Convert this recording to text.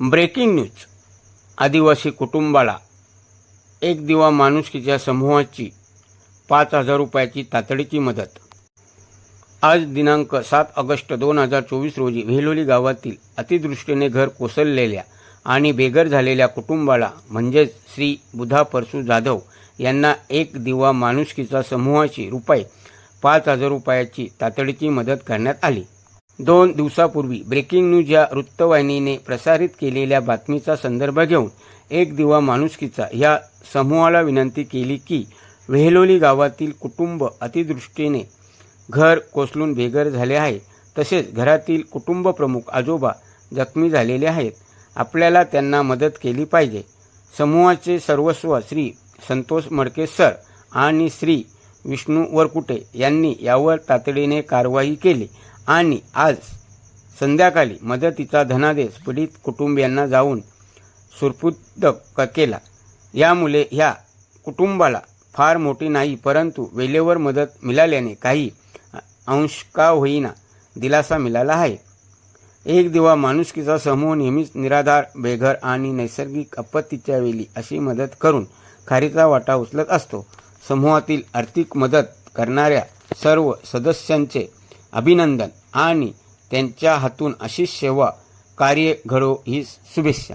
Breaking news. आदिवासी कुटुंबाला एक दिवा माणुसकीच्या समूहाची पाच हजार रुपयाची तातडीची मदत. आज दिनांक सात ऑगस्ट दोन हजार चोवीस रोजी वेलोली गावातील अतिदृष्टीने घर कोसळलेल्या आणि बेघर झालेल्या कुटुंबाला म्हणजेच श्री बुधा परसू जाधव यांना एक दिवा माणुसकीचा समूहाची रुपये पाच हजार रुपयाची तातडीची मदत करण्यात आली. दोन दिवसापूर्वी ब्रेकिंग न्यूज या वृत्तवाहिनीने प्रसारित केलेल्या बातमीचा संदर्भ घेऊन एक दिवा माणुसकीचा या समूहाला विनंती केली की वेहलोली गावातील कुटुंब अतिदृष्टीने घर कोसलून बेघर झाले आहे. तसेच घरातील कुटुंब प्रमुख आजोबा जखमी झालेले आहेत. आपल्याला त्यांना मदत केली पाहिजे. समूहाचे सर्वस्व श्री संतोष मडके सर आणि श्री विष्णू वरकुटे यांनी यावर तातडीने कारवाई केली. आणि आज संध्याकाळी मदतीचा धनादेश पीडित कुटुंबियांना जाऊन सुरपुद्ध क- केला. यामुळे ह्या कुटुंबाला फार मोठी नाही परंतु वेळेवर मदत मिळाल्याने काही अंश का होईना दिलासा मिळाला आहे. एक दिवा माणुसकीचा समूह नेहमीच निराधार बेघर आणि नैसर्गिक आपत्तीच्या वेळी अशी मदत करून खारीचा वाटा उचलत असतो. समूहातील आर्थिक मदत करणाऱ्या सर्व सदस्यांचे अभिनंदन. आणि त्यांच्या हातून अशी सेवा कार्य घडो ही शुभेच्छा.